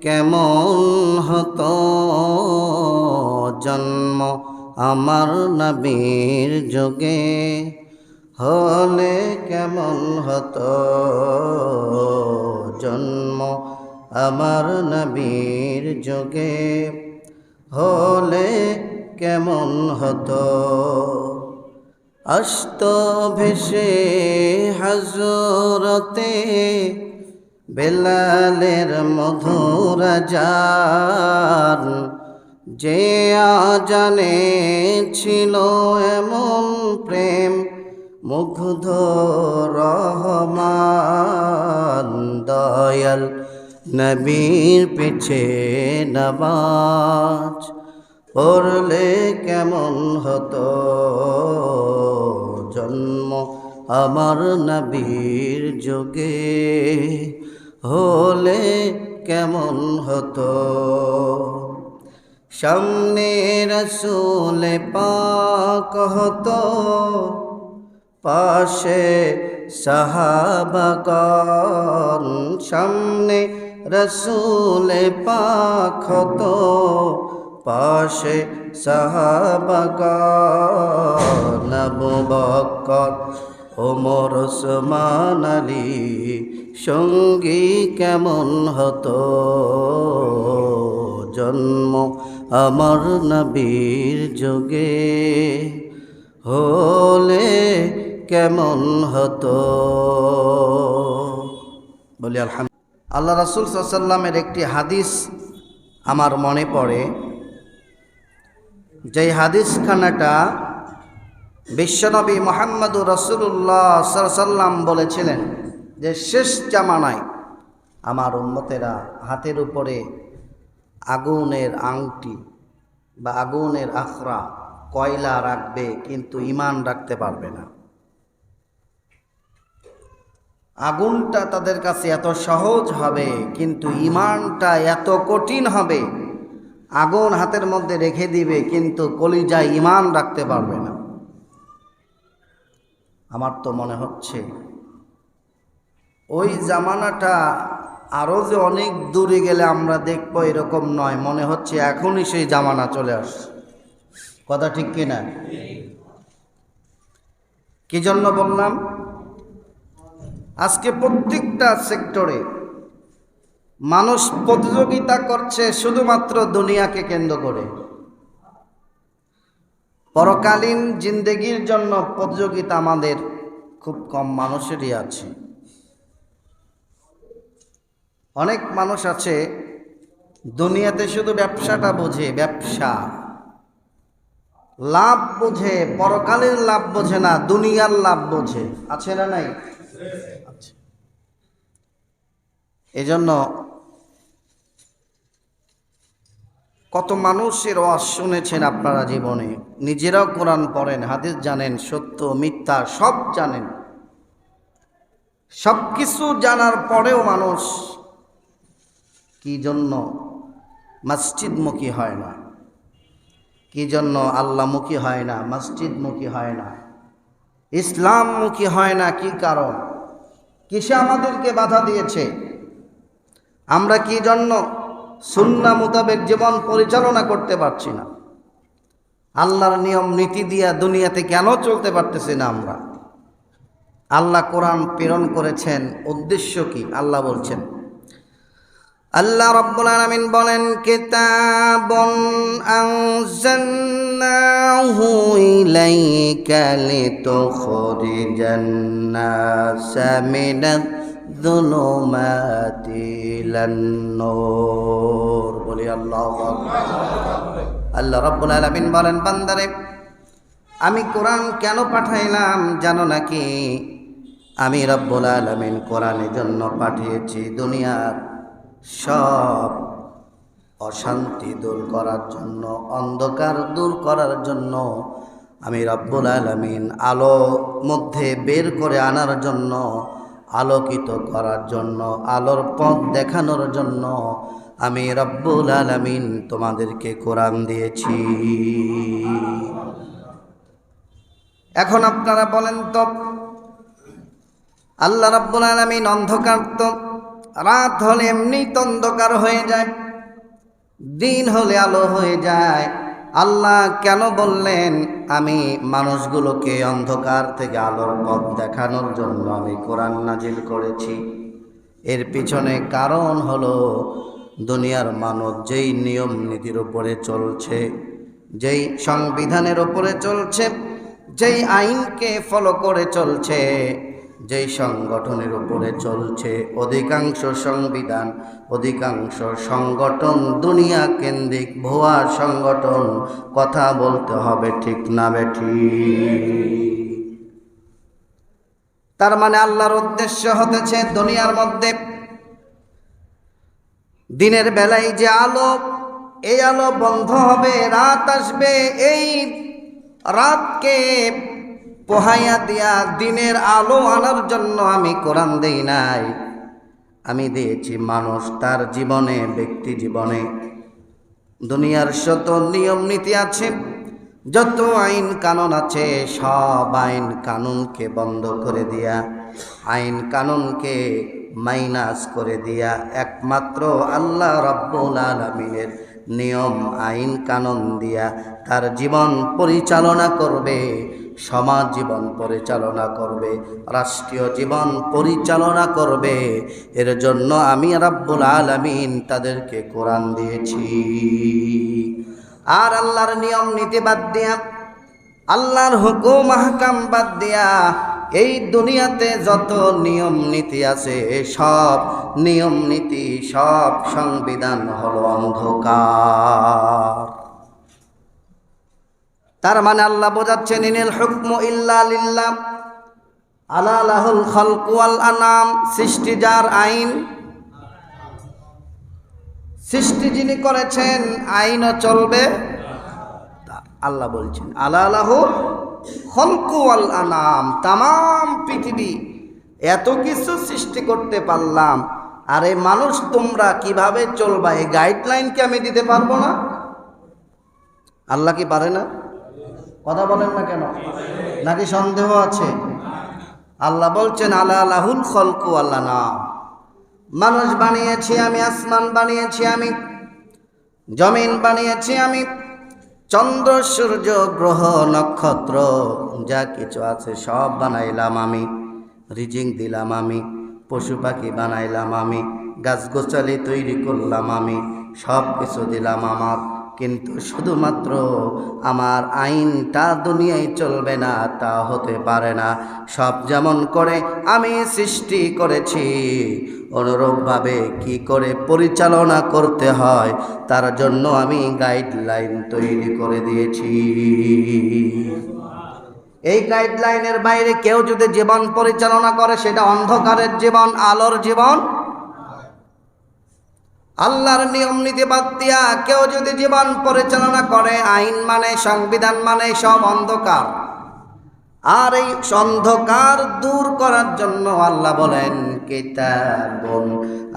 কেমন হতো জন্ম আমার নবীর যোগে? হলে কেমন হতো জন্ম আমার নবীর যোগে? হলে কেমন হতো? অষ্ট ভেসে হাজরতে বেলালের মধুর যার যে আজানে ছিল এমন প্রেম, মুগ্ধ রহমান, দয়াল নবীর পিছে নবাজ পড়লে কেমন হতো? জন্ম আমার নবীর যোগে। হলে কেমন হতো? সামনে রসুলে পাক হতো, পাশে সাহাবাগন সামনে রসুলে পাক হতো, পাশে সাহাবাগন আবু বকর, ওমর, ওসমান সঙ্গী কেমন হতো? জন্ম আমার নবীর যোগে হলে কেমন হতো? বলি আলহাম আল্লাহ রাসুল সাল্লামের একটি হাদিস আমার মনে পড়ে। যেই হাদিসখানাটা বিশ্বনবী মোহাম্মদুর রসুল্লাহ সাল্লাম বলেছিলেন যে শেষ জামানায় আমার উম্মতেরা হাতের উপরে আগুনের আংটি বা আগুনের আখড়া কয়লা রাখবে কিন্তু ইমান রাখতে পারবে না। আগুনটা তাদের কাছে এত সহজ হবে, কিন্তু ইমানটা এত কঠিন হবে, আগুন হাতের মধ্যে রেখে দিবে, কিন্তু কলিজায় ইমান রাখতে পারবে না। আমার তো মনে হচ্ছে ওই জামানাটা আরও যে অনেক দূরে গেলে আমরা দেখব এরকম নয়, মনে হচ্ছে এখনই সেই জামানা চলে আসছে। কথা ঠিক কিনা? কি জন্য বললাম? আজকে প্রত্যেকটা সেক্টরে মানুষ প্রতিযোগিতা করছে শুধুমাত্র দুনিয়াকে কেন্দ্র করে। পরকালীন জিন্দেগির জন্য প্রতিযোগিতা আমাদের খুব কম মানুষেরই আছে। অনেক মানুষ আছে, দুনিয়াতে শুধু ব্যবসাটা বোঝে, ব্যবসা। লাভ বোঝে, পরকালের লাভ বোঝে না, দুনিয়ার লাভ বোঝে। আছে না নাই? এজন্য কত মানুষের ওয়াজ শুনেছেন আপনারা জীবনে, নিজেরাও কোরআন পড়েন, হাদিস জানেন, সত্য, মিথ্যা, সব জানেন। সব কিছু জানার পরেও মানুষ কি জন্য মসজিদমুখী হয় না? কি জন্য আল্লাহমুখী হয় না? মসজিদমুখী হয় না? ইসলামমুখী হয় না কি কারণ? কিসে আমাদেরকে বাধা দিয়েছে? আমরা কি জন্য সুন্না মোতাবেক জীবন পরিচালনা করতে পারছি না? আল্লাহর নিয়ম, নীতি দিয়া দুনিয়াতে কেন চলতে পারতেছি না আমরা? আল্লাহ কোরআন প্রেরণ করেছেন, উদ্দেশ্য কি? আল্লাহ বলছেন আল্লাহ রব্বুল আলামিন বলেন, কিতাবুন আনজালনাহু ইলাইকা লিতুখরিজান নাসা মিনাদ যুলুমাতি ইলান নূর। বলি আল্লাহু আকবার। আল্লাহ রব্বুল আলামিন বলেন, বান্দারে, আমি কোরআন কেন পাঠাইলাম জানো নাকি? আমি রব্বুল আলমিন কোরআনের জন্য পাঠিয়েছি দুনিয়ার সব অশান্তি দূর করার জন্য, অন্ধকার দূর করার জন্য আমি রব্বুল আলমিন আলো মধ্যে বের করে আনার জন্য, আলোকিত করার জন্য, আলোর পথ দেখানোর জন্য আমি রব্বুল আলমিন তোমাদেরকে কোরআন দিয়েছি। এখন আপনারা বলেন তো, আল্লাহ রব্বুল আলামিন অন্ধকার তো রাত হলে এমনি তো অন্ধকার হয়ে যায়, দিন হলে আলো হয়ে যায়। আল্লাহ কেন বললেন, আমি মানুষগুলোকে অন্ধকার থেকে আলোর পথ দেখানোর জন্য আমি কোরআন নাজিল করেছি। এর পিছনে কারণ হলো, দুনিয়ার মানব যেই নিয়ম নীতির উপরে চলছে, যেই সংবিধানের ওপরে চলছে, যেই আইনকে ফলো করে চলছে যেই সংগঠনের উপরে চলছে অধিকাংশ সংবিধান, অধিকাংশ সংগঠন দুনিয়া কেন্দ্রিক ভুয়া সংগঠন, কথা বলতে হবে ঠিক না বেঠি তার মানে আল্লাহর উদ্দেশ্য হতেছে দুনিয়ার মধ্যে দিনের বেলায় যে আলো, এই আলো বন্ধ হবে, রাত আসবে, এই রাতকে পোহাইয়া দিয়া দিনের আলো আনার জন্য আমি কোরআন দেই নাই। আমি দিয়েছি মানুষ তার জীবনে, ব্যক্তি জীবনে। দুনিয়ার শত নিয়ম নীতি আছে, যত আইন কানুন আছে, সব আইন কানুনকে বন্ধ করে দিয়া, আইন কানুনকে মাইনাস করে দিয়া, একমাত্র আল্লাহ রব্বুল আলমিনের নিয়ম, আইন কানুন দিয়া তার জীবন পরিচালনা করবে। সমাজ জীবন পরিচালনা করবে, রাষ্ট্রীয় জীবন পরিচালনা করবে। এর জন্য আমি রাব্বুল আলামিন তাদেরকে কোরআন দিয়েছি। আর আল্লাহর নিয়ম নীতি বাদ দিয়া, আল্লাহর হুকুম হাকাম বাদ দিয়া, এই দুনিয়াতে যত নিয়ম নীতি আছে, সব নিয়ম নীতি, সব সংবিধান হলো অন্ধকার। তার মানে আল্লাহ বোঝাচ্ছেন, ইনিল হুকমু ইল্লা লিল্লাহ আলা লাহুল খালকু ওয়াল আনাম, সৃষ্টি যার আইন। সৃষ্টি যিনি করেছেন, আইনও চলবে। আল্লাহ বলছেন, আলা লাহুল খলকু ওয়াল আনাম তাম পৃথিবী, এত কিছু সৃষ্টি করতে পারলাম। আর আরে মানুষ, তোমরা কীভাবে চলবা? এই গাইডলাইন কি আমি দিতে পারব না? আল্লাহ কি পারে না? কথা বলেন না কেন? নাকি সন্দেহ আছে? আল্লাহ বলছেন আল্লাহ আল্লাহুল খলকু আল্লাহ না মানুষ বানিয়েছি আমি, আসমান বানিয়েছি আমি, জমিন বানিয়েছি আমি, চন্দ্র, সূর্য, গ্রহ, নক্ষত্র, যা কিছু আছে সব বানাইলাম আমি, রিজিং দিলাম আমি, পশু পাখি বানাইলাম আমি, গাছগোছালি তৈরি করলাম আমি সব কিছু দিলাম আমার। কিন্তু শুধুমাত্র আমার আইনটা দুনিয়ায় চলবে না, তা হতে পারে না। সব যেমন করে আমি সৃষ্টি করেছি, অনুরূপভাবে কি করে পরিচালনা করতে হয়, তার জন্য আমি গাইডলাইন তৈরি করে দিয়েছি। এই গাইডলাইনের বাইরে কেউ যদি জীবন পরিচালনা করে, সেটা অন্ধকারের জীবন, আলোর জীবন আল্লাহর নিয়ম নীতি বাদ দিয়া কেউ যদি জীবন পরিচালনা করে, আইন মানে সংবিধান মানে সব অন্ধকার। আর এই অন্ধকার দূর করার জন্য আল্লাহ বলেন, কিতাবুন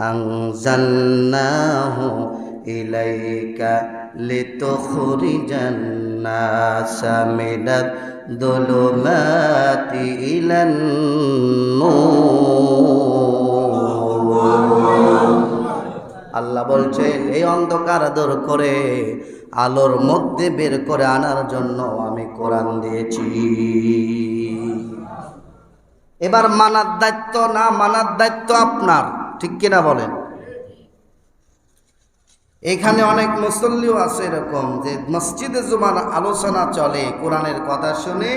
আনজালনাহু ইলাইকা আল্লাহ বলছেন, এই অন্ধকার দূর করে আলোর মধ্যে বের করে আনার জন্য আমি কোরআন দিয়েছি। এবার মানার দায়িত্ব না মানার দায়িত্ব আপনার, ঠিক কিনা বলেন? এখানে অনেক মুসল্লিও আছে এরকম যে মসজিদে জুমার আলোচনা চলে, কোরআনের কথা শুনে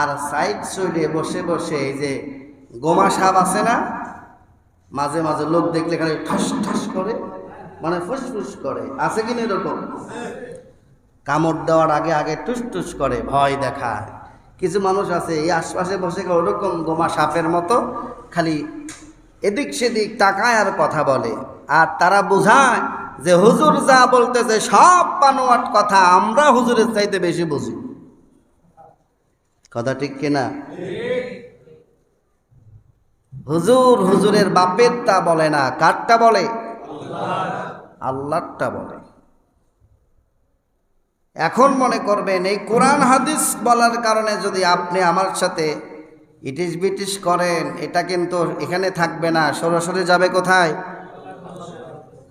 আর সাইড সাইডে বসে বসে এই যে গোমা সাপ আছে না মাঝে মাঝে লোক দেখলে খালি ঠাস ঠাস করে মানে ফুসফুস করে। আছে কিনা এরকম? কামড় দেওয়ার আগে আগে টুস টুস করে, ভয় দেখায়। কিছু মানুষ আছে, এই আশপাশে বসে ওরকম গোমা সাপের মতো খালি এদিক সেদিক তাকায় আর কথা বলে। আর তারা বোঝায় যে হুজুর যা বলতেছে সব বানোয়াট কথা, আমরা হুজুরের চাইতে বেশি বুঝি। কথা ঠিক কিনা? হুজুর হুজুরের বাপের তা বলে না, কারটা বলে? আল্লাহরটা বলে। এখন মনে করবেন এই কোরআন হাদিস বলার কারণে যদি আপনি আমার সাথে ইটিস বিটিস করেন, এটা কিন্তু এখানে থাকবে না, সরাসরি যাবে কোথায়?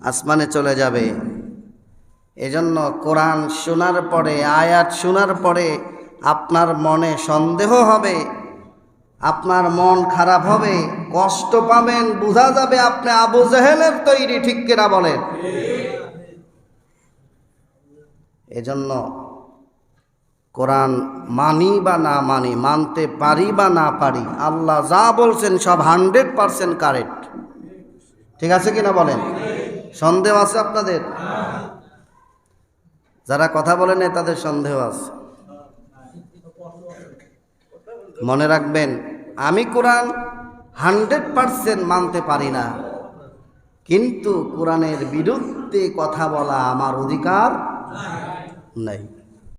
আসমানে চলে যাবে। এজন্য কোরআন শোনার পরে, আয়াত শোনার পরে আপনার মনে সন্দেহ হবে আপনার মন খারাপ হবে, কষ্ট পাবেন, বোঝা যাবে আপনি আবু জেহেলের তৈরি, ঠিক কিনা বলেন? এজন্য কোরআন মানি বা না মানি, মানতে পারি বা না পারি, আল্লাহ যা বলছেন সব হান্ড্রেড পারসেন্ট কারেক্ট ঠিক আছে কিনা বলেন? সন্দেহ আছে আপনাদের? যারা কথা বলেন তাদের সন্দেহ আছে। মনে রাখবেন, আমি কোরআন হান্ড্রেড পারসেন্ট মানতে পারি না। কিন্তু কোরআনের বিরুদ্ধে কথা বলা আমার অধিকার নাই।